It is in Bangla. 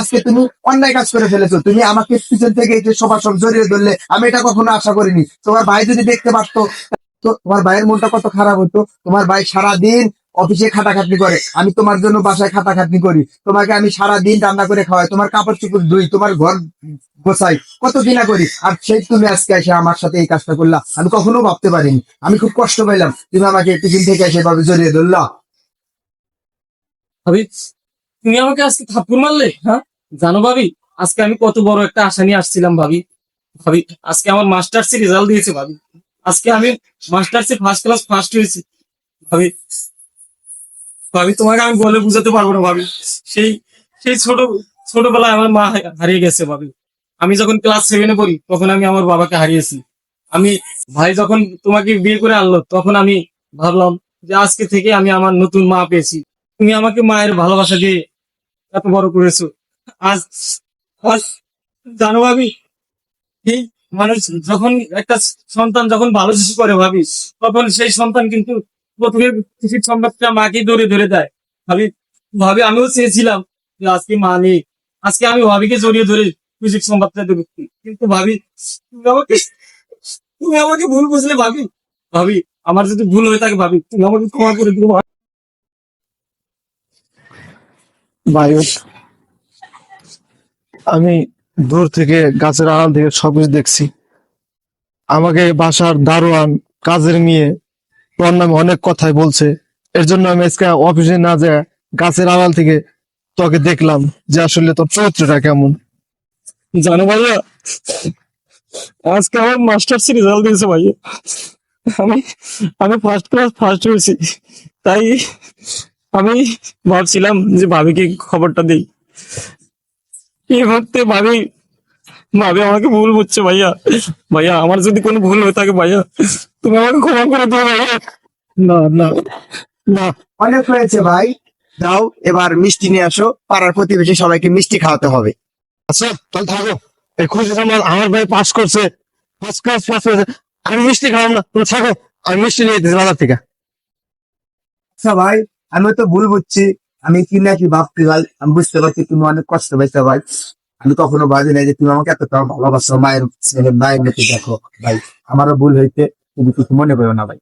আজকে তুমি অন্যায় কাজ করে ফেলেছো। তুমি আমাকে পিছন থেকে সবার সব জড়িয়ে ধরলে, আমি এটা কখনো আশা করিনি। তোমার ভাই যদি দেখতে পারতো তোমার ভাইয়ের মনটা কত খারাপ হতো। তোমার ভাই সারা দিন অফিসে খাটাখাটনি করে। আমি তোমার জন্য বাসায় খাটাখাটনি করি। তোমাকে আমি সারা দিন রান্না করে খাওয়াই। তোমার কাপড় চুপড় ধুই, তোমার ঘর গোছাই। কত দিনা করি। আর সেই তুমি আজকে এসে আমার সাথে এই কাজটা করলা। আমি কখনো ভাবতে পারিনি। আমি খুব কষ্ট পাইলাম। তুমি আমাকে টিফিন থেকে এসে ভাবে জড়িয়ে ধরলা। তুমি আমাকে আজকে থাপ্পড় মারলে? হ্যাঁ? জানো ভাবি, আজকে আমি কত বড় একটা আশা নিয়ে আসছিলাম ভাবি। ভাবি, আজকে আমার মাস্টার্সে রেজাল্ট দিয়েছে ভাবি। আজকে আমি মাস্টার্সে ফার্স্ট ক্লাস ফার্স্ট হয়েছি। ভাবি ভাবি, তোমাকে আমি বলে বুঝাতে পারব না ভাবি। সেই সেই ছোট, ছোটবেলায় আমার মা হারিয়ে গেছে ভাবি। আমি যখন ক্লাস সেভেনে পড়ি, তখন আমি আমার বাবাকে হারিয়েছি। আমি, ভাই যখন তোমাকে বিয়ে করে আনলো, তখন আমি ভাবলাম যে আজকে থেকে আমি আমার নতুন মা পেয়েছি। তুমি আমাকে মায়ের ভালোবাসা দিয়ে এত বড় করেছ। আজ আজ, জানো ভাবি, এই মানুষ যখন একটা সন্তান যখন ভালো কিছু করে ভাবি, তখন সেই সন্তান কিন্তু প্রথমে খুশির সংবাদটা মাকে ধরে ধরে দেয়। ভাবি ভাবি, আমিও চেয়েছিলাম যে আজকে মা নেই আজকে আমি ভাবিকে জড়িয়ে ধরে খুশির সংবাদটা দেবো কিন্তু ভাবি, তুমি আমাকে তুমি আমাকে ভুল বুঝলে ভাবি। ভাবি, আমার যদি ভুল হয়ে থাকে ভাবি, তুমি আমাকে ক্ষমা করে দিও ভাই, আমি দূর থেকে গাছের আড়াল থেকে সবকিছু দেখছি। আমাকে বাসার দারোয়ান, কাজের মেয়ে তোর নামে অনেক কথাই বলছে। এর জন্য আমি আজকে অফিসে না যায় গাছের আড়াল থেকে তোকে দেখলাম যে আসলে তোর চরিত্রটা কেমন। জানো ভাইয়া, আজকে আমার মাস্টার্স রেজাল্ট দিয়েছে ভাইয়া। আমি আমি ফার্স্ট ক্লাস ফার্স্ট হয়েছি। তাই আমি ভাবছিলাম যে ভাবিকে খবরটা দিই। এই মুহূর্তে ভাবি ভাবি আমাকে ভুল বুঝছে ভাইয়া। ভাইয়া, আমার যদি কোনো ভুল হয়ে থাকে ভাইয়া, তুমি আমাকে ক্ষমা করে দিও ভাইয়া। না না না। অনেক হয়েছে ভাই। যাও এবার মিষ্টি নিয়ে আসো। পাড়ার প্রতিবেশী সবাইকে মিষ্টি খাওয়াতে হবে। আচ্ছা তাহলে থাকো। এই খুশি আমার আমার ভাই পাস করছে। ফার্স্ট ক্লাস পাস করেছে আমি মিষ্টি খাওয়াম না। তুমি থাকো আমি মিষ্টি নিয়ে দিচ্ছি বাজার থেকে। আচ্ছা ভাই আমি তো ভুল বুঝছি। আমি কি না কি ভাবছি ভাই? আমি বুঝতে পারছি তুমি অনেক কষ্ট পাইছো ভাই। আমি কখনো ভাবি নাই যে তুমি আমাকে এতটা ভালোবাসো। মায়ের মায়ের মতো দেখো ভাই। আমারও ভুল হইতে তুমি কিছু মনে করো না ভাই।